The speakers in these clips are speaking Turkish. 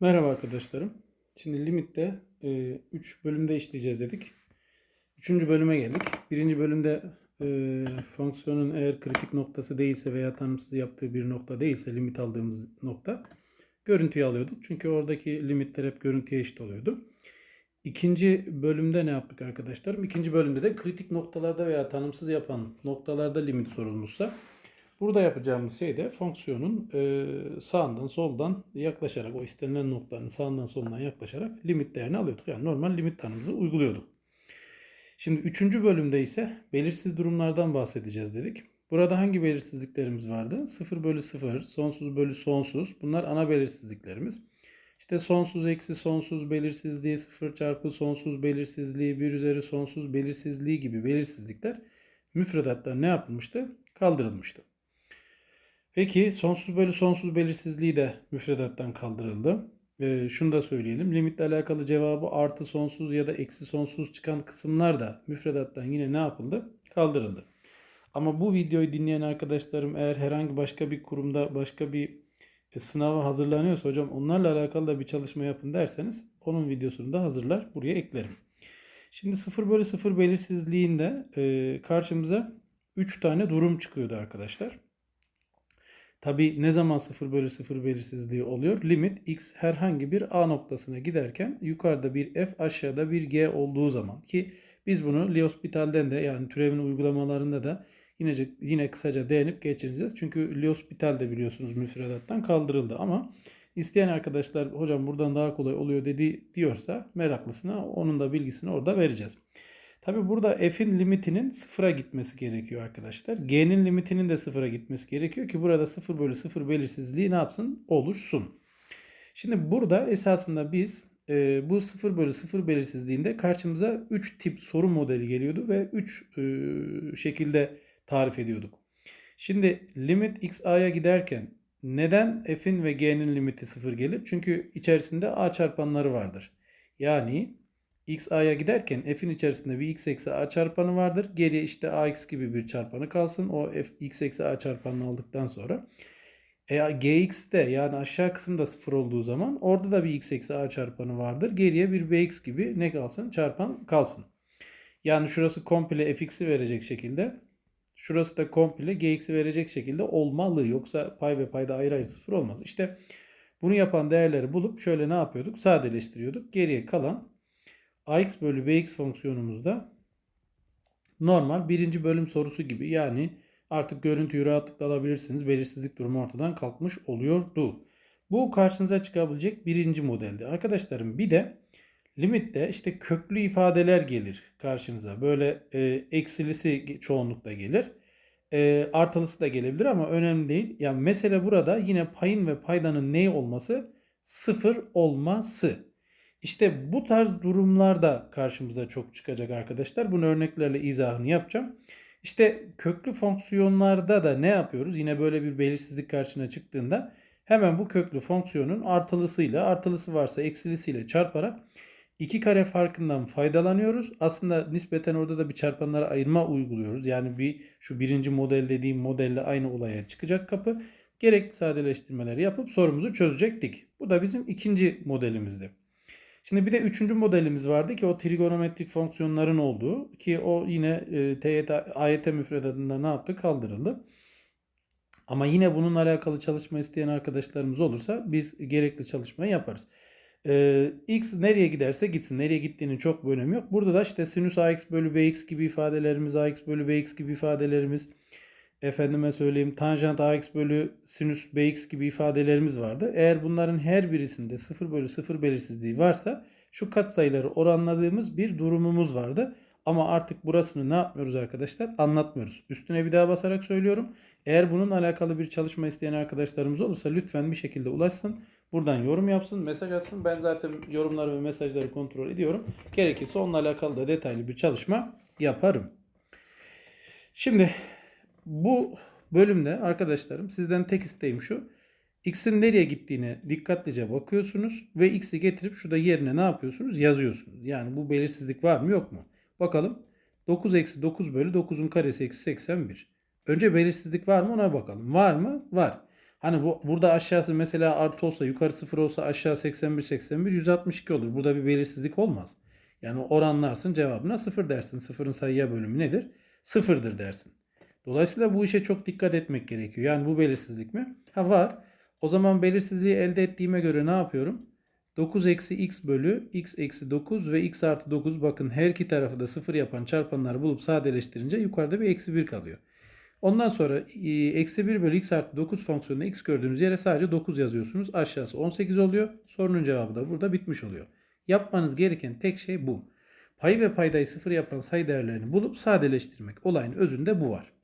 Merhaba arkadaşlarım. Şimdi limitte 3 bölümde işleyeceğiz dedik. 3. bölüme geldik. Birinci bölümde e, fonksiyonun eğer kritik noktası değilse veya tanımsız yaptığı bir nokta değilse limit aldığımız nokta görüntüyü alıyorduk. Çünkü oradaki limitler hep görüntüye eşit oluyordu. İkinci bölümde ne yaptık arkadaşlarım? İkinci bölümde de kritik noktalarda veya tanımsız yapan noktalarda limit sorulmuşsa Burada yapacağımız şey de fonksiyonun e, sağından soldan yaklaşarak o istenilen noktanın sağından solundan yaklaşarak limit değerini alıyorduk. Yani normal limit tanımımızı uyguluyorduk. Şimdi üçüncü bölümde ise belirsiz durumlardan bahsedeceğiz dedik. Burada hangi belirsizliklerimiz vardı? 0 bölü 0, sonsuz bölü sonsuz. Bunlar ana belirsizliklerimiz. İşte sonsuz eksi sonsuz belirsizliği, 0 çarpı sonsuz belirsizliği, 1 üzeri sonsuz belirsizliği gibi belirsizlikler müfredatta ne yapılmıştı? Kaldırılmıştı. Peki sonsuz bölü sonsuz belirsizliği de müfredattan kaldırıldı. Ee, şunu da söyleyelim. Limitle alakalı cevabı artı sonsuz ya da eksi sonsuz çıkan kısımlar da müfredattan yine ne yapıldı? Kaldırıldı. Ama bu videoyu dinleyen arkadaşlarım eğer herhangi başka bir kurumda başka bir e, sınava hazırlanıyorsa hocam onlarla alakalı da bir çalışma yapın derseniz onun videosunu da hazırlar buraya eklerim. Şimdi 0 bölü 0 belirsizliğinde e, karşımıza 3 tane durum çıkıyordu arkadaşlar. Tabi ne zaman 0 bölü 0 belirsizliği oluyor? Limit x herhangi bir a noktasına giderken yukarıda bir f aşağıda bir g olduğu zaman ki biz bunu L'Hospital'den de yani türevin uygulamalarında da yine, yine kısaca değinip geçeceğiz. Çünkü L'Hospital de biliyorsunuz müfredattan kaldırıldı ama isteyen arkadaşlar hocam buradan daha kolay oluyor dedi diyorsa meraklısına onun da bilgisini orada vereceğiz. Tabi burada f'in limitinin sıfıra gitmesi gerekiyor arkadaşlar. G'nin limitinin de sıfıra gitmesi gerekiyor ki burada 0 bölü 0 belirsizliği ne yapsın? Oluşsun. Şimdi burada esasında biz e, bu 0 bölü 0 belirsizliğinde karşımıza 3 tip soru modeli geliyordu ve 3 e, şekilde tarif ediyorduk. Şimdi limit x a'ya giderken neden f'in ve g'nin limiti 0 gelir? Çünkü içerisinde a çarpanları vardır. Yani x a'ya giderken f'in içerisinde bir x eksi a çarpanı vardır. Geriye işte ax gibi bir çarpanı kalsın. O f x eksi a çarpanını aldıktan sonra e, gx'te yani aşağı kısımda sıfır olduğu zaman orada da bir x eksi a çarpanı vardır. Geriye bir bx gibi ne kalsın? Çarpan kalsın. Yani şurası komple fx'i verecek şekilde şurası da komple gx'i verecek şekilde olmalı. Yoksa pay ve payda ayrı ayrı sıfır olmaz. İşte bunu yapan değerleri bulup şöyle ne yapıyorduk? Sadeleştiriyorduk. Geriye kalan ax bölü bx fonksiyonumuzda normal birinci bölüm sorusu gibi yani artık görüntüyü rahatlıkla alabilirsiniz. Belirsizlik durumu ortadan kalkmış oluyordu. Bu karşınıza çıkabilecek birinci modeldi. Arkadaşlarım bir de limitte işte köklü ifadeler gelir karşınıza. Böyle e, eksilisi çoğunlukla gelir. E, artılısı da gelebilir ama önemli değil. Yani mesele burada yine payın ve paydanın ne olması? Sıfır olması. İşte bu tarz durumlarda karşımıza çok çıkacak arkadaşlar. Bunu örneklerle izahını yapacağım. İşte köklü fonksiyonlarda da ne yapıyoruz? Yine böyle bir belirsizlik karşına çıktığında hemen bu köklü fonksiyonun artılısıyla, artılısı varsa eksilisiyle çarparak iki kare farkından faydalanıyoruz. Aslında nispeten orada da bir çarpanlara ayırma uyguluyoruz. Yani bir şu birinci model dediğim modelle aynı olaya çıkacak kapı. Gerekli sadeleştirmeleri yapıp sorumuzu çözecektik. Bu da bizim ikinci modelimizdi. Şimdi bir de üçüncü modelimiz vardı ki o trigonometrik fonksiyonların olduğu ki o yine e, TYT, AYT müfredatında ne yaptı? Kaldırıldı. Ama yine bununla alakalı çalışma isteyen arkadaşlarımız olursa biz gerekli çalışmayı yaparız. Ee, x nereye giderse gitsin. Nereye gittiğinin çok bir önemi yok. Burada da işte sinüs ax bölü bx gibi ifadelerimiz, ax bölü bx gibi ifadelerimiz, efendime söyleyeyim tanjant ax bölü sinüs bx gibi ifadelerimiz vardı. Eğer bunların her birisinde 0 bölü 0 belirsizliği varsa şu katsayıları oranladığımız bir durumumuz vardı. Ama artık burasını ne yapmıyoruz arkadaşlar? Anlatmıyoruz. Üstüne bir daha basarak söylüyorum. Eğer bununla alakalı bir çalışma isteyen arkadaşlarımız olursa lütfen bir şekilde ulaşsın. Buradan yorum yapsın, mesaj atsın. Ben zaten yorumları ve mesajları kontrol ediyorum. Gerekirse onunla alakalı da detaylı bir çalışma yaparım. Şimdi bu bölümde arkadaşlarım sizden tek isteğim şu. X'in nereye gittiğine dikkatlice bakıyorsunuz ve X'i getirip şurada yerine ne yapıyorsunuz? Yazıyorsunuz. Yani bu belirsizlik var mı yok mu? Bakalım. 9 eksi 9 bölü 9'un karesi eksi 81. Önce belirsizlik var mı ona bakalım. Var mı? Var. Hani bu burada aşağısı mesela artı olsa yukarı sıfır olsa aşağı 81 81 162 olur. Burada bir belirsizlik olmaz. Yani oranlarsın cevabına sıfır dersin. Sıfırın sayıya bölümü nedir? Sıfırdır dersin. Dolayısıyla bu işe çok dikkat etmek gerekiyor. Yani bu belirsizlik mi? Ha var. O zaman belirsizliği elde ettiğime göre ne yapıyorum? 9 eksi x bölü x eksi 9 ve x artı 9 bakın her iki tarafı da sıfır yapan çarpanları bulup sadeleştirince yukarıda bir eksi 1 kalıyor. Ondan sonra eksi 1 bölü x artı 9 fonksiyonunda x gördüğünüz yere sadece 9 yazıyorsunuz. Aşağısı 18 oluyor. Sorunun cevabı da burada bitmiş oluyor. Yapmanız gereken tek şey bu. Payı ve paydayı sıfır yapan sayı değerlerini bulup sadeleştirmek. Olayın özünde bu var.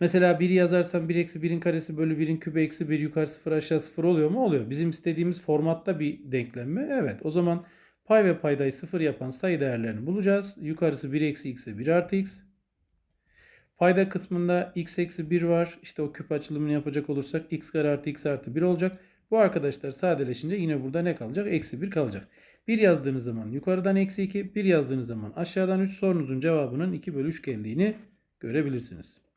Mesela 1 yazarsam 1 eksi 1'in karesi bölü 1'in kübü eksi 1 yukarı 0 aşağı 0 oluyor mu? Oluyor. Bizim istediğimiz formatta bir denklem mi? Evet. O zaman pay ve paydayı 0 yapan sayı değerlerini bulacağız. Yukarısı 1 eksi x'e 1 artı x. Payda kısmında x eksi 1 var. İşte o küp açılımını yapacak olursak x kare artı x artı 1 olacak. Bu arkadaşlar sadeleşince yine burada ne kalacak? Eksi 1 kalacak. 1 yazdığınız zaman yukarıdan eksi 2, 1 yazdığınız zaman aşağıdan 3 sorunuzun cevabının 2 bölü 3 geldiğini görebilirsiniz.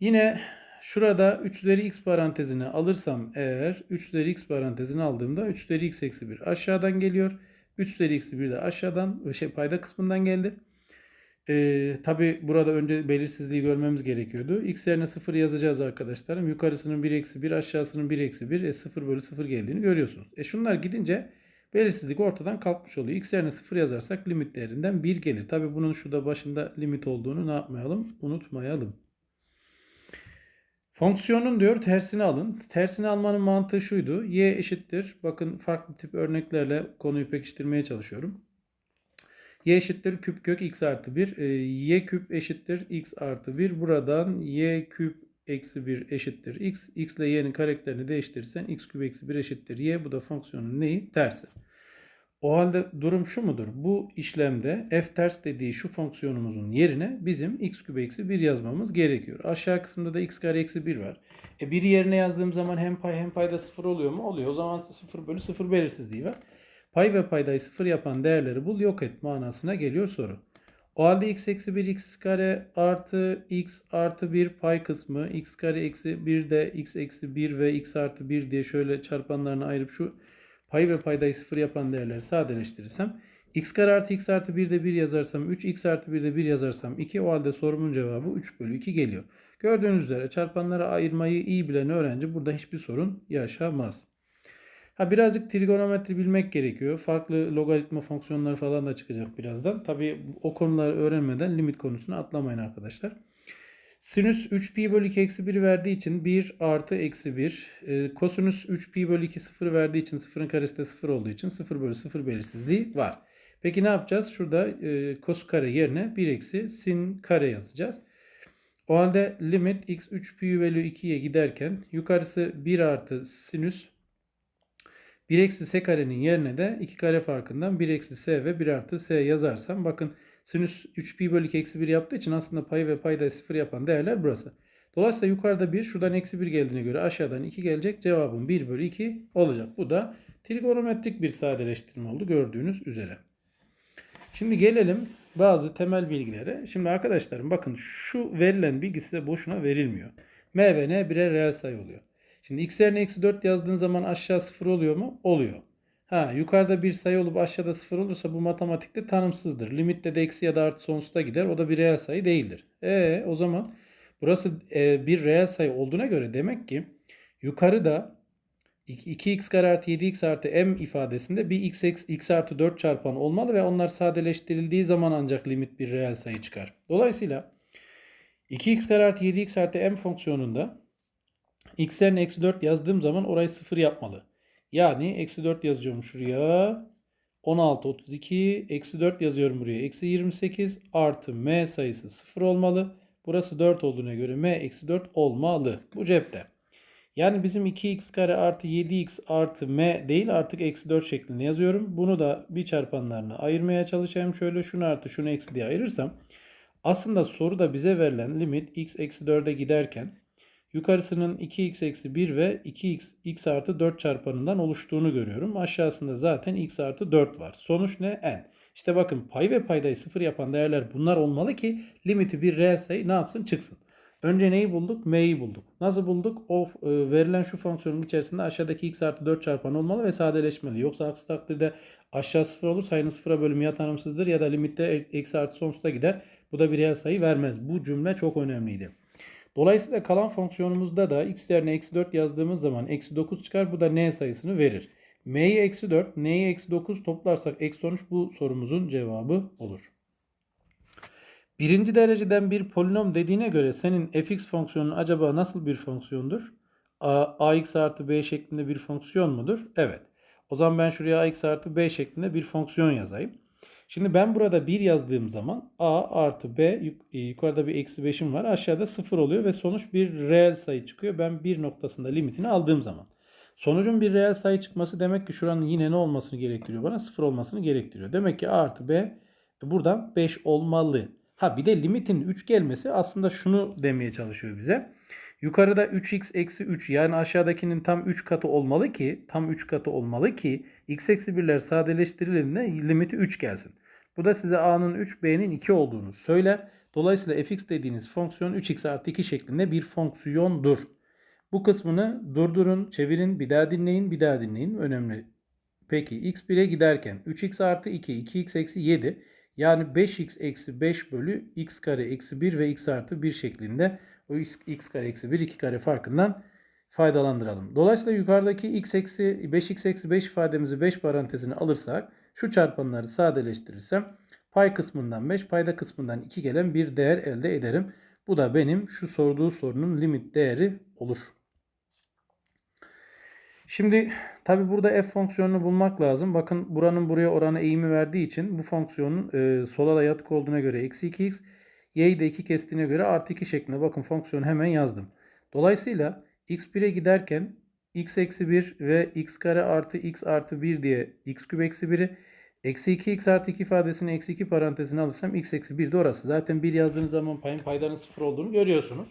Yine şurada 3 üzeri x parantezini alırsam eğer 3 üzeri x parantezini aldığımda 3 üzeri x eksi 1 aşağıdan geliyor. 3 üzeri eksi 1 de aşağıdan şey payda kısmından geldi. Ee, Tabi burada önce belirsizliği görmemiz gerekiyordu. X yerine 0 yazacağız arkadaşlarım. Yukarısının 1 eksi 1 aşağısının 1 eksi 1 e 0 bölü 0 geldiğini görüyorsunuz. E şunlar gidince belirsizlik ortadan kalkmış oluyor. X yerine 0 yazarsak limit değerinden 1 gelir. Tabi bunun şurada başında limit olduğunu ne yapmayalım? Unutmayalım. Fonksiyonun diyor tersini alın. Tersini almanın mantığı şuydu. Y eşittir. Bakın farklı tip örneklerle konuyu pekiştirmeye çalışıyorum. Y eşittir küp kök x artı 1. y küp eşittir x artı 1. Buradan y küp eksi 1 eşittir x. x ile y'nin karakterini değiştirirsen x küp eksi 1 eşittir y. Bu da fonksiyonun neyi? Tersi. O halde durum şu mudur? Bu işlemde f ters dediği şu fonksiyonumuzun yerine bizim x küp eksi 1 yazmamız gerekiyor. Aşağı kısımda da x kare eksi 1 var. E 1 yerine yazdığım zaman hem pay hem payda 0 oluyor mu? Oluyor. O zaman 0 bölü 0 belirsizliği var. Pay ve paydayı 0 yapan değerleri bul yok et manasına geliyor soru. O halde x eksi 1 x kare artı x artı 1 pay kısmı x kare eksi 1 de x eksi 1 ve x artı 1 diye şöyle çarpanlarını ayırıp şu pay ve paydayı 0 yapan değerleri sadeleştirirsem x kare artı x artı 1 de 1 yazarsam 3 x artı 1 de 1 yazarsam 2 o halde sorumun cevabı 3 bölü 2 geliyor. Gördüğünüz üzere çarpanları ayırmayı iyi bilen öğrenci burada hiçbir sorun yaşamaz. Ha birazcık trigonometri bilmek gerekiyor. Farklı logaritma fonksiyonları falan da çıkacak birazdan. Tabii o konuları öğrenmeden limit konusunu atlamayın arkadaşlar. Sinüs 3pi bölü 2 eksi 1 verdiği için 1 artı eksi 1. E, kosinüs 3pi bölü 2 0 verdiği için 0'ın karesi de 0 olduğu için 0 bölü 0 belirsizliği var. Peki ne yapacağız? Şurada e, kos kare yerine 1 eksi sin kare yazacağız. O halde limit x 3 pi bölü 2'ye giderken yukarısı 1 artı sinüs 1 eksi s karenin yerine de 2 kare farkından 1 eksi s ve 1 artı s yazarsam bakın sinüs 3 pi bölü 2 eksi 1 yaptığı için aslında payı ve payda 0 yapan değerler burası. Dolayısıyla yukarıda 1 şuradan eksi 1 geldiğine göre aşağıdan 2 gelecek. Cevabım 1 bölü 2 olacak. Bu da trigonometrik bir sadeleştirme oldu gördüğünüz üzere. Şimdi gelelim bazı temel bilgilere. Şimdi arkadaşlarım bakın şu verilen bilgi size boşuna verilmiyor. M ve N birer reel sayı oluyor. Şimdi x yerine eksi 4 yazdığın zaman aşağı 0 oluyor mu? Oluyor. Ha yukarıda bir sayı olup aşağıda 0 olursa bu matematikte tanımsızdır. Limitte de eksi ya da artı sonsuza gider. O da bir reel sayı değildir. E o zaman burası e, bir reel sayı olduğuna göre demek ki yukarıda 2x kare artı 7x artı m ifadesinde bir x, x, x artı 4 çarpanı olmalı ve onlar sadeleştirildiği zaman ancak limit bir reel sayı çıkar. Dolayısıyla 2x kare artı 7x artı m fonksiyonunda x yerine eksi 4 yazdığım zaman orayı 0 yapmalı. Yani eksi 4 yazıyorum şuraya. 16, 32, eksi 4 yazıyorum buraya. Eksi 28 artı m sayısı 0 olmalı. Burası 4 olduğuna göre m eksi 4 olmalı. Bu cepte. Yani bizim 2x kare artı 7x artı m değil artık eksi 4 şeklinde yazıyorum. Bunu da bir çarpanlarına ayırmaya çalışayım. Şöyle şunu artı şunu eksi diye ayırırsam. Aslında soruda bize verilen limit x eksi 4'e giderken Yukarısının 2x eksi 1 ve 2x x artı 4 çarpanından oluştuğunu görüyorum. Aşağısında zaten x artı 4 var. Sonuç ne? n. İşte bakın pay ve paydayı sıfır yapan değerler bunlar olmalı ki limiti bir reel sayı ne yapsın çıksın. Önce neyi bulduk? M'yi bulduk. Nasıl bulduk? O e, verilen şu fonksiyonun içerisinde aşağıdaki x artı 4 çarpan olmalı ve sadeleşmeli. Yoksa aksi takdirde aşağı sıfır olur. Sayının sıfıra bölümü ya tanımsızdır ya da limitte eksi artı sonsuza gider. Bu da bir reel sayı vermez. Bu cümle çok önemliydi. Dolayısıyla kalan fonksiyonumuzda da x yerine eksi 4 yazdığımız zaman eksi 9 çıkar. Bu da n sayısını verir. m'yi eksi 4, n'yi eksi 9 toplarsak eksi 13 bu sorumuzun cevabı olur. Birinci dereceden bir polinom dediğine göre senin fx fonksiyonun acaba nasıl bir fonksiyondur? A, ax artı b şeklinde bir fonksiyon mudur? Evet. O zaman ben şuraya ax artı b şeklinde bir fonksiyon yazayım. Şimdi ben burada 1 yazdığım zaman a artı b e, yukarıda bir eksi 5'im var. Aşağıda 0 oluyor ve sonuç bir reel sayı çıkıyor. Ben 1 noktasında limitini aldığım zaman. Sonucun bir reel sayı çıkması demek ki şuranın yine ne olmasını gerektiriyor bana? 0 olmasını gerektiriyor. Demek ki a artı b e, buradan 5 olmalı. Ha bir de limitin 3 gelmesi aslında şunu demeye çalışıyor bize. Yukarıda 3x eksi 3 yani aşağıdakinin tam 3 katı olmalı ki tam 3 katı olmalı ki x eksi 1'ler sadeleştirildiğinde limiti 3 gelsin. Bu da size a'nın 3 b'nin 2 olduğunu söyler. Dolayısıyla fx dediğiniz fonksiyon 3x artı 2 şeklinde bir fonksiyondur. Bu kısmını durdurun, çevirin, bir daha dinleyin, bir daha dinleyin. Önemli. Peki x1'e giderken 3x artı 2, 2x eksi 7 yani 5x eksi 5 bölü x kare eksi 1 ve x artı 1 şeklinde o x, x kare eksi 1 2 kare farkından faydalandıralım. Dolayısıyla yukarıdaki x eksi 5x eksi 5 ifademizi 5 parantezine alırsak şu çarpanları sadeleştirirsem pay kısmından 5 payda kısmından 2 gelen bir değer elde ederim. Bu da benim şu sorduğu sorunun limit değeri olur. Şimdi tabi burada f fonksiyonunu bulmak lazım. Bakın buranın buraya oranı eğimi verdiği için bu fonksiyonun e, sola da yatık olduğuna göre eksi 2x y'yi de 2 kestiğine göre artı 2 şeklinde bakın fonksiyonu hemen yazdım. Dolayısıyla x1'e giderken x eksi 1 ve x kare artı x artı 1 diye x küp eksi 1'i eksi 2x artı 2 ifadesini eksi 2 parantezine alırsam x eksi 1 de orası. Zaten 1 yazdığınız zaman payın paydanın 0 olduğunu görüyorsunuz.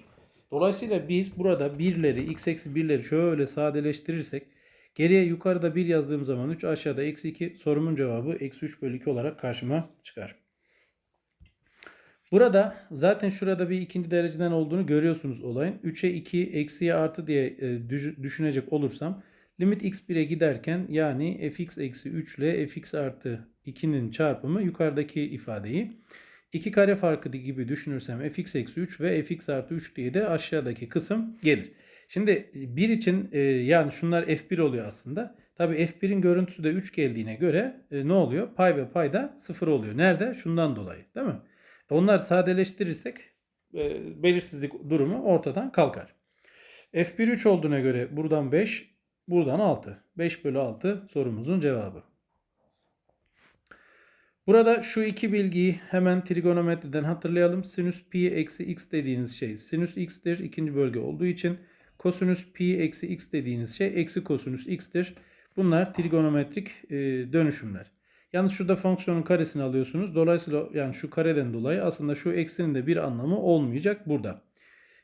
Dolayısıyla biz burada 1'leri x eksi 1'leri şöyle sadeleştirirsek geriye yukarıda 1 yazdığım zaman 3 aşağıda eksi 2 sorumun cevabı eksi 3 bölü 2 olarak karşıma çıkar. Burada zaten şurada bir ikinci dereceden olduğunu görüyorsunuz olayın. 3'e 2 eksiye artı diye e, düş- düşünecek olursam limit x1'e giderken yani fx eksi 3 ile fx artı 2'nin çarpımı yukarıdaki ifadeyi 2 kare farkı gibi düşünürsem fx eksi 3 ve fx artı 3 diye de aşağıdaki kısım gelir. Şimdi 1 için e, yani şunlar f1 oluyor aslında. Tabi f1'in görüntüsü de 3 geldiğine göre e, ne oluyor? Pay ve payda 0 oluyor. Nerede? Şundan dolayı değil mi? Onlar sadeleştirirsek e, belirsizlik durumu ortadan kalkar. F1 3 olduğuna göre buradan 5, buradan 6. 5 bölü 6 sorumuzun cevabı. Burada şu iki bilgiyi hemen trigonometriden hatırlayalım. Sinüs pi eksi x dediğiniz şey sinüs x'tir. ikinci bölge olduğu için kosinüs pi eksi x dediğiniz şey eksi kosinüs x'tir. Bunlar trigonometrik e, dönüşümler. Yalnız şurada fonksiyonun karesini alıyorsunuz. Dolayısıyla yani şu kareden dolayı aslında şu eksinin de bir anlamı olmayacak burada.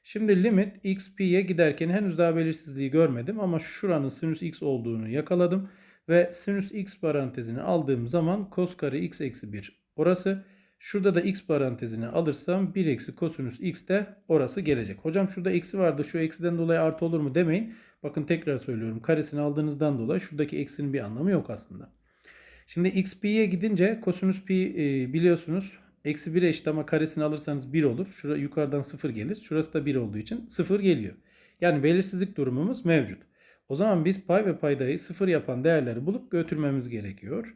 Şimdi limit x pi'ye giderken henüz daha belirsizliği görmedim ama şuranın sinüs x olduğunu yakaladım. Ve sinüs x parantezini aldığım zaman cos kare x eksi 1 orası. Şurada da x parantezini alırsam 1 eksi kosinüs x de orası gelecek. Hocam şurada eksi vardı şu eksiden dolayı artı olur mu demeyin. Bakın tekrar söylüyorum karesini aldığınızdan dolayı şuradaki eksinin bir anlamı yok aslında. Şimdi x pi'ye gidince kosinüs pi e, biliyorsunuz eksi 1'e eşit ama karesini alırsanız 1 olur. Şurada yukarıdan 0 gelir. Şurası da 1 olduğu için 0 geliyor. Yani belirsizlik durumumuz mevcut. O zaman biz pay ve paydayı 0 yapan değerleri bulup götürmemiz gerekiyor.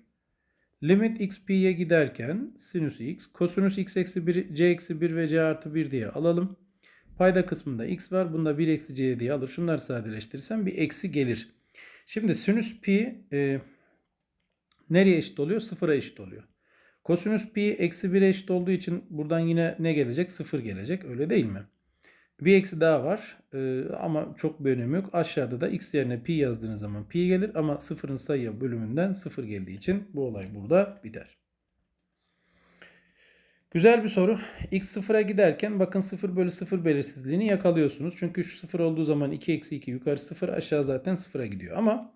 Limit x pi'ye giderken sinüs x, kosinüs x eksi 1, c eksi 1 ve c artı 1 diye alalım. Payda kısmında x var. Bunda 1 eksi c diye alır. Şunları sadeleştirirsem bir eksi gelir. Şimdi sinüs pi e, nereye eşit oluyor? Sıfıra eşit oluyor. Kosinüs pi eksi 1'e eşit olduğu için buradan yine ne gelecek? Sıfır gelecek. Öyle değil mi? Bir eksi daha var ee, ama çok bir önemi yok. Aşağıda da x yerine pi yazdığınız zaman pi gelir ama sıfırın sayıya bölümünden sıfır geldiği için bu olay burada biter. Güzel bir soru. X sıfıra giderken bakın 0 bölü 0 belirsizliğini yakalıyorsunuz. Çünkü şu sıfır olduğu zaman 2 eksi 2 yukarı 0 aşağı zaten sıfıra gidiyor. Ama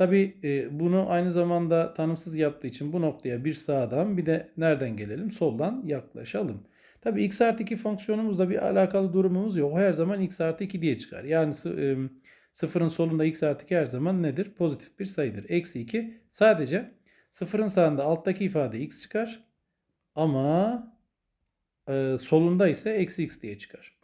tabi bunu aynı zamanda tanımsız yaptığı için bu noktaya bir sağdan bir de nereden gelelim? Soldan yaklaşalım. Tabii x artı 2 fonksiyonumuzla bir alakalı durumumuz yok. O her zaman x artı 2 diye çıkar. Yani e, sıfırın solunda x artı 2 her zaman nedir? Pozitif bir sayıdır. Eksi 2 sadece sıfırın sağında alttaki ifade x çıkar. Ama e, solunda ise eksi x diye çıkar.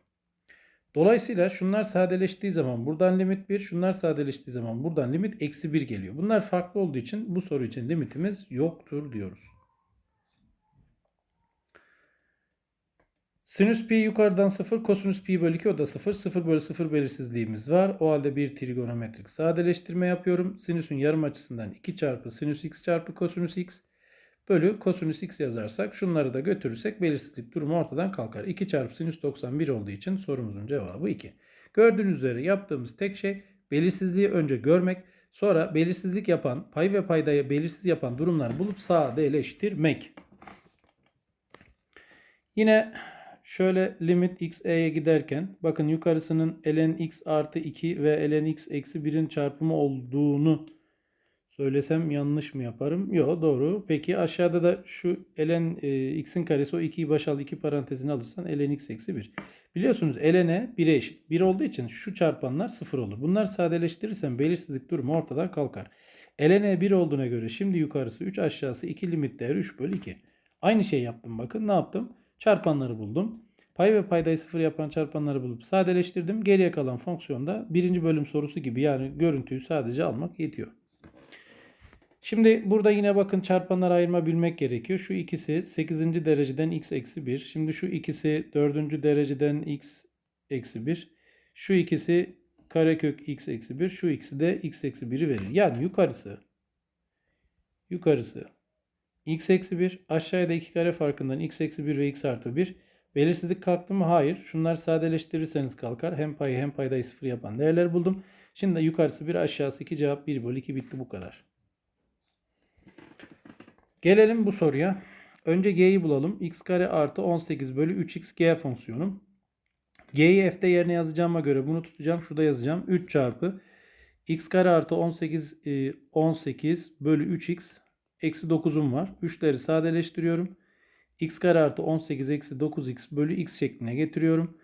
Dolayısıyla şunlar sadeleştiği zaman buradan limit 1, şunlar sadeleştiği zaman buradan limit eksi 1 geliyor. Bunlar farklı olduğu için bu soru için limitimiz yoktur diyoruz. Sinüs pi yukarıdan 0, kosinüs pi bölü 2 o da 0. 0 bölü 0 belirsizliğimiz var. O halde bir trigonometrik sadeleştirme yapıyorum. Sinüsün yarım açısından 2 çarpı sinüs x çarpı kosinüs x bölü kosinüs x yazarsak şunları da götürürsek belirsizlik durumu ortadan kalkar. 2 çarpı sinüs 91 olduğu için sorumuzun cevabı 2. Gördüğünüz üzere yaptığımız tek şey belirsizliği önce görmek, sonra belirsizlik yapan, pay ve paydayı belirsiz yapan durumları bulup sadeleştirmek. Yine şöyle limit x'e giderken bakın yukarısının ln x artı 2 ve ln x eksi 1'in çarpımı olduğunu söylesem yanlış mı yaparım? Yok doğru. Peki aşağıda da şu ln e, x'in karesi o 2'yi başa al 2 parantezine alırsan ln x eksi 1. Biliyorsunuz ln'e 1'e eşit. 1 olduğu için şu çarpanlar 0 olur. Bunlar sadeleştirirsem belirsizlik durumu ortadan kalkar. ln'e 1 olduğuna göre şimdi yukarısı 3 aşağısı 2 limit değeri 3 bölü 2. Aynı şey yaptım bakın ne yaptım? Çarpanları buldum. Pay ve paydayı sıfır yapan çarpanları bulup sadeleştirdim. Geriye kalan fonksiyonda birinci bölüm sorusu gibi yani görüntüyü sadece almak yetiyor. Şimdi burada yine bakın çarpanları ayırma bilmek gerekiyor. Şu ikisi 8. dereceden x eksi 1. Şimdi şu ikisi 4. dereceden x eksi 1. Şu ikisi karekök x eksi 1. Şu ikisi de x eksi 1'i verir. Yani yukarısı yukarısı x eksi 1 aşağıda iki kare farkından x eksi 1 ve x artı 1. Belirsizlik kalktı mı? Hayır. Şunlar sadeleştirirseniz kalkar. Hem payı hem paydayı sıfır yapan değerler buldum. Şimdi de yukarısı 1 aşağısı 2 cevap 1 bölü 2 bitti bu kadar. Gelelim bu soruya. Önce g'yi bulalım. x kare artı 18 bölü 3x g fonksiyonum. g'yi f'de yerine yazacağıma göre bunu tutacağım. Şurada yazacağım. 3 çarpı x kare artı 18 e, 18 bölü 3x eksi 9'um var. 3'leri sadeleştiriyorum. x kare artı 18 eksi 9x bölü x şekline getiriyorum.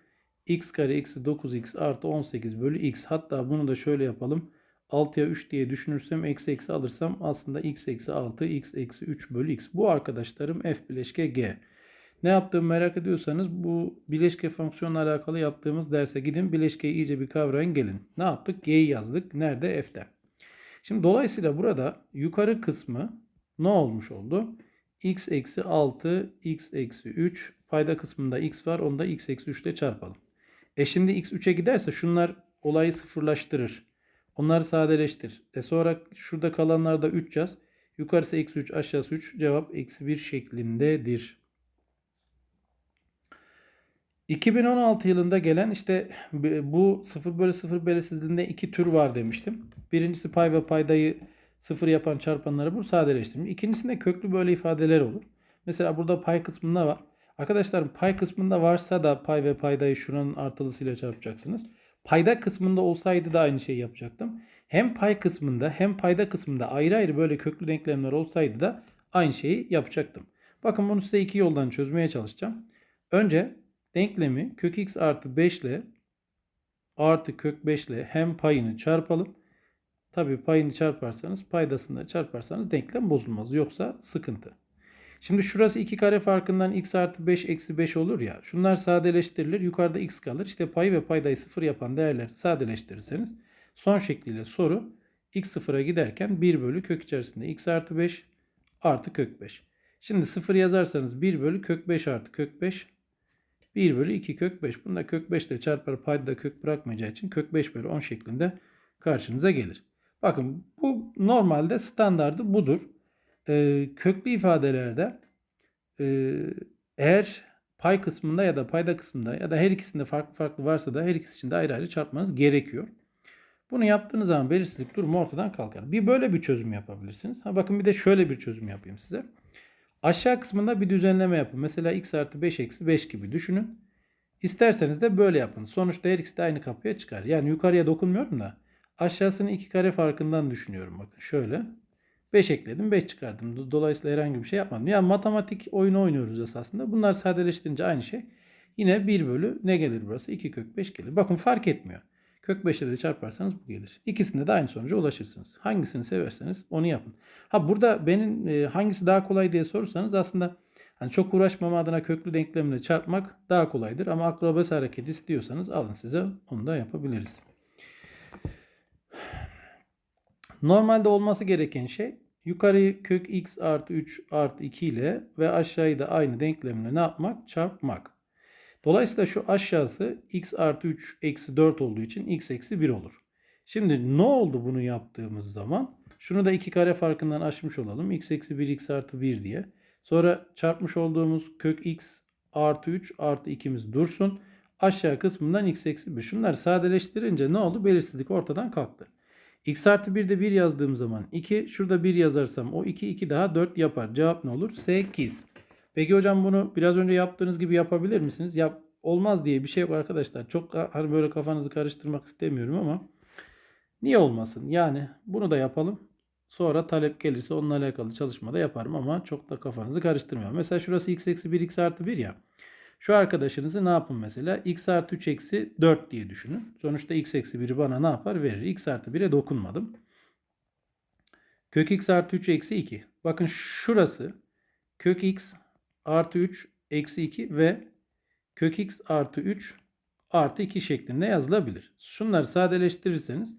x kare eksi 9x artı 18 bölü x. Hatta bunu da şöyle yapalım. 6'ya 3 diye düşünürsem eksi eksi alırsam aslında x eksi 6 x eksi 3 bölü x. Bu arkadaşlarım f bileşke g. Ne yaptığımı merak ediyorsanız bu bileşke fonksiyonla alakalı yaptığımız derse gidin. Bileşkeyi iyice bir kavrayın gelin. Ne yaptık? G'yi yazdık. Nerede? F'te. Şimdi dolayısıyla burada yukarı kısmı ne olmuş oldu? x eksi 6 x eksi 3 payda kısmında x var onu da x eksi 3 ile çarpalım. E şimdi x 3'e giderse şunlar olayı sıfırlaştırır. Onları sadeleştir. E sonra şurada kalanlarda 3 yaz. Yukarısı eksi 3 aşağısı 3 cevap eksi 1 şeklindedir. 2016 yılında gelen işte bu 0 bölü 0 belirsizliğinde iki tür var demiştim. Birincisi pay ve paydayı sıfır yapan çarpanları bu sadeleştirme. İkincisinde köklü böyle ifadeler olur. Mesela burada pay kısmında var. Arkadaşlar pay kısmında varsa da pay ve paydayı şuranın artılısıyla çarpacaksınız. Payda kısmında olsaydı da aynı şeyi yapacaktım. Hem pay kısmında hem payda kısmında ayrı ayrı böyle köklü denklemler olsaydı da aynı şeyi yapacaktım. Bakın bunu size iki yoldan çözmeye çalışacağım. Önce denklemi kök x artı 5 ile artı kök 5 ile hem payını çarpalım. Tabii payını çarparsanız paydasını da çarparsanız denklem bozulmaz. Yoksa sıkıntı. Şimdi şurası 2 kare farkından x artı 5 eksi 5 olur ya. Şunlar sadeleştirilir. Yukarıda x kalır. İşte pay ve paydayı sıfır yapan değerleri sadeleştirirseniz son şekliyle soru x sıfıra giderken 1 bölü kök içerisinde x artı 5 artı kök 5. Şimdi sıfır yazarsanız 1 bölü kök 5 artı kök 5 1 bölü 2 kök 5. Bunda kök 5 ile çarpar payda da kök bırakmayacağı için kök 5 bölü 10 şeklinde karşınıza gelir. Bakın bu normalde standardı budur. Ee, köklü ifadelerde e, eğer pay kısmında ya da payda kısmında ya da her ikisinde farklı farklı varsa da her ikisi için de ayrı ayrı çarpmanız gerekiyor. Bunu yaptığınız zaman belirsizlik durumu ortadan kalkar. Bir böyle bir çözüm yapabilirsiniz. Ha bakın bir de şöyle bir çözüm yapayım size. Aşağı kısmında bir düzenleme yapın. Mesela x artı 5 eksi 5 gibi düşünün. İsterseniz de böyle yapın. Sonuçta her ikisi de aynı kapıya çıkar. Yani yukarıya dokunmuyorum da aşağısını iki kare farkından düşünüyorum. Bakın şöyle. 5 ekledim 5 çıkardım. Do- Dolayısıyla herhangi bir şey yapmadım. Yani matematik oyunu oynuyoruz esasında. Bunlar sadeleştirince aynı şey. Yine 1 bölü ne gelir burası? 2 kök 5 gelir. Bakın fark etmiyor. Kök 5'e de çarparsanız bu gelir. İkisinde de aynı sonuca ulaşırsınız. Hangisini severseniz onu yapın. Ha burada benim e, hangisi daha kolay diye sorursanız aslında hani çok uğraşmama adına köklü denklemle çarpmak daha kolaydır. Ama akrobasi hareket istiyorsanız alın size onu da yapabiliriz. Normalde olması gereken şey yukarıyı kök x artı 3 artı 2 ile ve aşağıyı da aynı denklemle ne yapmak? Çarpmak. Dolayısıyla şu aşağısı x artı 3 eksi 4 olduğu için x eksi 1 olur. Şimdi ne oldu bunu yaptığımız zaman? Şunu da iki kare farkından aşmış olalım. x eksi 1 x artı 1 diye. Sonra çarpmış olduğumuz kök x artı 3 artı 2'miz dursun. Aşağı kısmından x eksi 1. Şunları sadeleştirince ne oldu? Belirsizlik ortadan kalktı. X artı 1'de 1 yazdığım zaman 2. Şurada 1 yazarsam o 2 2 daha 4 yapar. Cevap ne olur? 8. Peki hocam bunu biraz önce yaptığınız gibi yapabilir misiniz? Yap olmaz diye bir şey yok arkadaşlar. Çok hani böyle kafanızı karıştırmak istemiyorum ama niye olmasın? Yani bunu da yapalım. Sonra talep gelirse onunla alakalı çalışmada yaparım ama çok da kafanızı karıştırmıyorum. Mesela şurası x eksi 1 x artı 1 ya. Şu arkadaşınızı ne yapın mesela? x artı 3 eksi 4 diye düşünün. Sonuçta x eksi 1'i bana ne yapar? Verir. x artı 1'e dokunmadım. Kök x artı 3 eksi 2. Bakın şurası kök x artı 3 eksi 2 ve kök x artı 3 artı 2 şeklinde yazılabilir. Şunları sadeleştirirseniz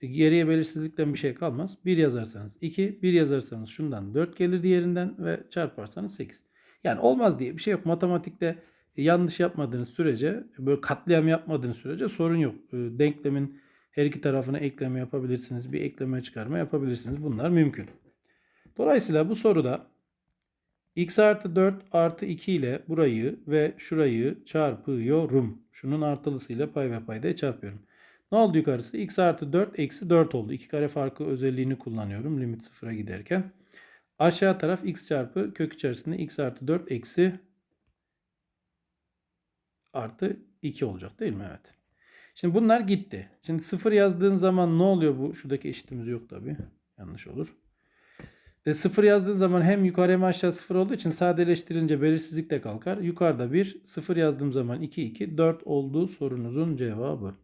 geriye belirsizlikten bir şey kalmaz. 1 yazarsanız 2, 1 yazarsanız şundan 4 gelir diğerinden ve çarparsanız 8. Yani olmaz diye bir şey yok. Matematikte yanlış yapmadığınız sürece, böyle katliam yapmadığınız sürece sorun yok. E, Denklemin her iki tarafına ekleme yapabilirsiniz. Bir ekleme çıkarma yapabilirsiniz. Bunlar mümkün. Dolayısıyla bu soruda x artı 4 artı 2 ile burayı ve şurayı çarpıyorum. Şunun artılısıyla pay ve paydayı çarpıyorum. Ne oldu yukarısı? x artı 4 eksi 4 oldu. İki kare farkı özelliğini kullanıyorum limit sıfıra giderken. Aşağı taraf x çarpı kök içerisinde x artı 4 eksi artı 2 olacak değil mi? Evet. Şimdi bunlar gitti. Şimdi sıfır yazdığın zaman ne oluyor bu? Şuradaki eşitimiz yok tabi. Yanlış olur. E, sıfır yazdığın zaman hem yukarı hem aşağı sıfır olduğu için sadeleştirince belirsizlik de kalkar. Yukarıda 1, sıfır yazdığım zaman 2, 2, 4 olduğu sorunuzun cevabı.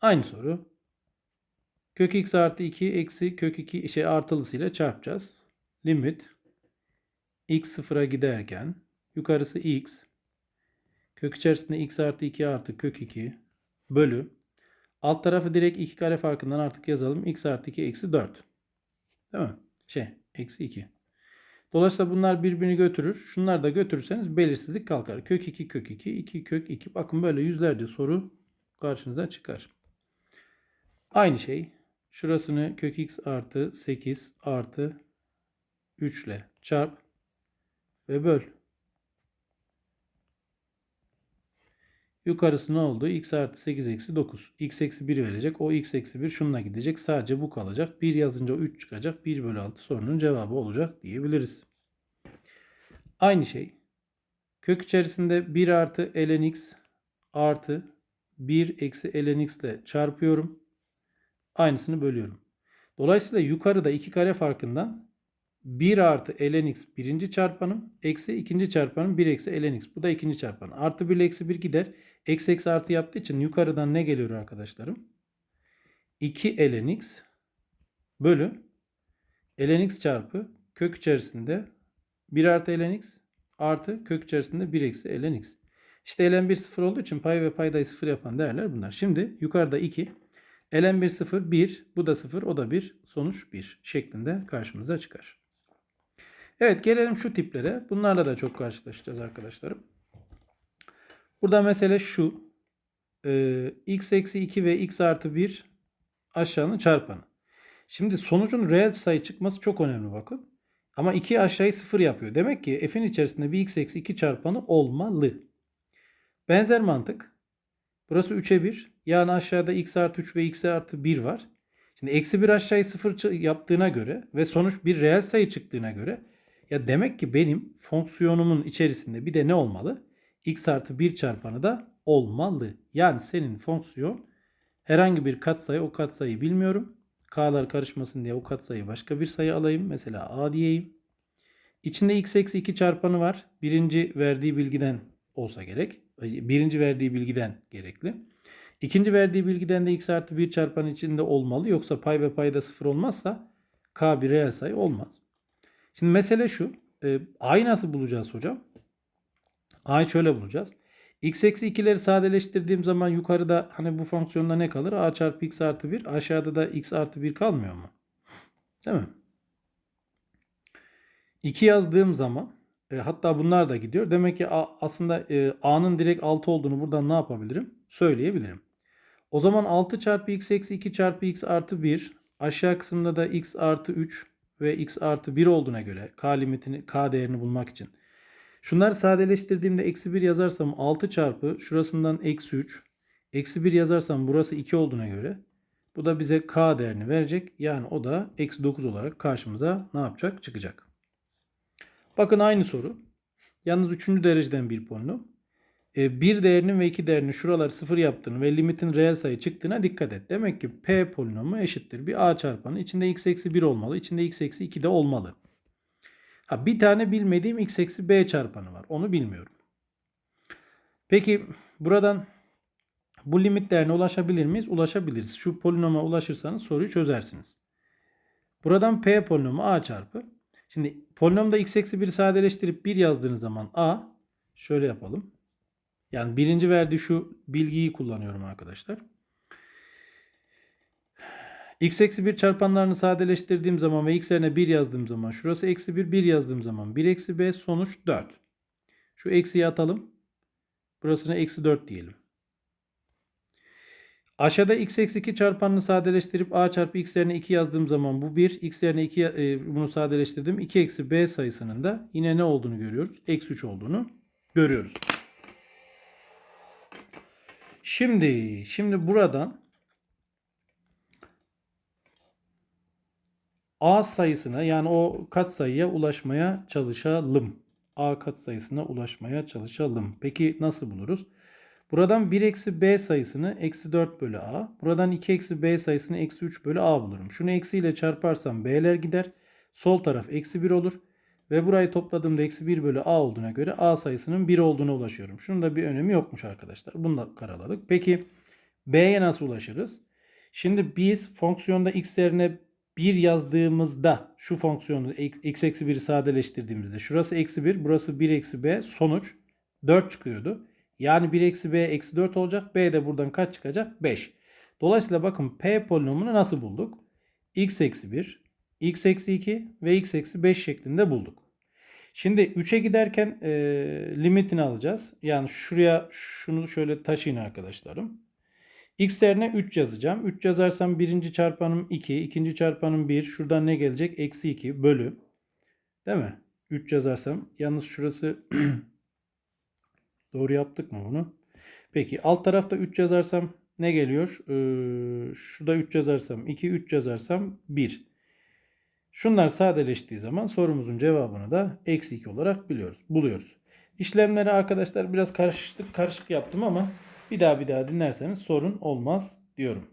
Aynı soru. Kök x artı 2 eksi kök 2 şey artılısıyla çarpacağız. Limit x sıfıra giderken yukarısı x kök içerisinde x artı 2 artı kök 2 bölü alt tarafı direkt iki kare farkından artık yazalım. x artı 2 eksi 4. Değil mi? Şey eksi 2. Dolayısıyla bunlar birbirini götürür. Şunlar da götürürseniz belirsizlik kalkar. Kök 2 kök 2 2 kök 2. Bakın böyle yüzlerce soru karşınıza çıkar. Aynı şey. Şurasını kök x artı 8 artı 3 ile çarp ve böl. Yukarısı ne oldu? x artı 8 eksi 9. x eksi 1 verecek. O x eksi 1 şununla gidecek. Sadece bu kalacak. 1 yazınca 3 çıkacak. 1 bölü 6 sorunun cevabı olacak diyebiliriz. Aynı şey. Kök içerisinde 1 artı ln x artı 1 eksi ln x ile çarpıyorum. Aynısını bölüyorum. Dolayısıyla yukarıda iki kare farkından 1 artı ln x birinci çarpanım. Eksi ikinci çarpanım 1 eksi ln x. Bu da ikinci çarpanım. Artı 1 ile eksi 1 gider. Eksi eksi artı yaptığı için yukarıdan ne geliyor arkadaşlarım? 2 ln x bölü ln x çarpı kök içerisinde 1 artı ln x artı kök içerisinde 1 eksi ln x. İşte ln 1 sıfır olduğu için pay ve paydayı sıfır yapan değerler bunlar. Şimdi yukarıda 2 ln 1 0 1 bu da 0 o da 1 sonuç 1 şeklinde karşımıza çıkar. Evet gelelim şu tiplere. Bunlarla da çok karşılaşacağız arkadaşlarım. Burada mesele şu. Ee, x eksi 2 ve x artı 1 aşağının çarpanı. Şimdi sonucun reel sayı çıkması çok önemli bakın. Ama 2 aşağıyı 0 yapıyor. Demek ki f'in içerisinde bir x eksi 2 çarpanı olmalı. Benzer mantık. Burası 3'e 1. Yani aşağıda x artı 3 ve x artı 1 var. Şimdi eksi 1 aşağıyı 0 yaptığına göre ve sonuç bir reel sayı çıktığına göre ya demek ki benim fonksiyonumun içerisinde bir de ne olmalı? x artı 1 çarpanı da olmalı. Yani senin fonksiyon herhangi bir katsayı o katsayıyı bilmiyorum. K'lar karışmasın diye o katsayı başka bir sayı alayım. Mesela A diyeyim. İçinde x eksi 2 çarpanı var. Birinci verdiği bilgiden olsa gerek. Birinci verdiği bilgiden gerekli. İkinci verdiği bilgiden de x artı 1 çarpan içinde olmalı. Yoksa pay ve payda sıfır olmazsa k bir reel sayı olmaz. Şimdi mesele şu. E, a'yı nasıl bulacağız hocam? a'yı şöyle bulacağız. x eksi 2'leri sadeleştirdiğim zaman yukarıda hani bu fonksiyonda ne kalır? a çarpı x artı 1. Aşağıda da x artı 1 kalmıyor mu? Değil mi? 2 yazdığım zaman e, hatta bunlar da gidiyor. Demek ki a, aslında e, a'nın direkt 6 olduğunu buradan ne yapabilirim? Söyleyebilirim. O zaman 6 çarpı x eksi 2 çarpı x artı 1 aşağı kısımda da x artı 3 ve x artı 1 olduğuna göre k limitini k değerini bulmak için. Şunları sadeleştirdiğimde eksi 1 yazarsam 6 çarpı şurasından eksi 3 eksi 1 yazarsam burası 2 olduğuna göre bu da bize k değerini verecek. Yani o da eksi 9 olarak karşımıza ne yapacak? Çıkacak. Bakın aynı soru. Yalnız 3. dereceden bir polinom. E, bir değerinin ve iki değerinin şuraları sıfır yaptığını ve limitin reel sayı çıktığına dikkat et. Demek ki p polinomu eşittir. Bir a çarpanı içinde x eksi 1 olmalı. içinde x eksi 2 de olmalı. Ha, bir tane bilmediğim x eksi b çarpanı var. Onu bilmiyorum. Peki buradan bu limit değerine ulaşabilir miyiz? Ulaşabiliriz. Şu polinoma ulaşırsanız soruyu çözersiniz. Buradan p polinomu a çarpı. Şimdi polinomda x eksi 1 sadeleştirip 1 yazdığınız zaman a şöyle yapalım. Yani birinci verdiği şu bilgiyi kullanıyorum arkadaşlar. x eksi 1 çarpanlarını sadeleştirdiğim zaman ve x yerine 1 yazdığım zaman şurası eksi 1 1 yazdığım zaman 1 eksi b sonuç 4. Şu eksiyi atalım. Burasına eksi 4 diyelim. Aşağıda x eksi 2 çarpanını sadeleştirip a çarpı x yerine 2 yazdığım zaman bu 1. x yerine 2 e, bunu sadeleştirdim. 2 eksi b sayısının da yine ne olduğunu görüyoruz? Eksi 3 olduğunu görüyoruz. Şimdi, şimdi buradan A sayısına yani o katsayıya ulaşmaya çalışalım. A katsayısına ulaşmaya çalışalım. Peki nasıl buluruz? Buradan 1 eksi B sayısını eksi 4 bölü A. Buradan 2 eksi B sayısını eksi 3 bölü A bulurum. Şunu eksiyle çarparsam B'ler gider. Sol taraf eksi 1 olur. Ve burayı topladığımda eksi 1 bölü a olduğuna göre a sayısının 1 olduğuna ulaşıyorum. Şunun da bir önemi yokmuş arkadaşlar. Bunu da karaladık. Peki b'ye nasıl ulaşırız? Şimdi biz fonksiyonda x yerine 1 yazdığımızda şu fonksiyonu x eksi 1'i sadeleştirdiğimizde şurası eksi 1 burası 1 eksi b sonuç 4 çıkıyordu. Yani 1 eksi b eksi 4 olacak. b de buradan kaç çıkacak? 5. Dolayısıyla bakın p polinomunu nasıl bulduk? x eksi 1 x eksi 2 ve x eksi 5 şeklinde bulduk. Şimdi 3'e giderken e, limitini alacağız. Yani şuraya şunu şöyle taşıyın arkadaşlarım. x yerine 3 yazacağım. 3 yazarsam birinci çarpanım 2, ikinci çarpanım 1. Şuradan ne gelecek? Eksi 2 bölü. Değil mi? 3 yazarsam. Yalnız şurası doğru yaptık mı bunu? Peki alt tarafta 3 yazarsam ne geliyor? Ee, şurada 3 yazarsam 2, 3 yazarsam 1. Şunlar sadeleştiği zaman sorumuzun cevabını da eksi 2 olarak biliyoruz, buluyoruz. İşlemleri arkadaşlar biraz karışık, karışık yaptım ama bir daha bir daha dinlerseniz sorun olmaz diyorum.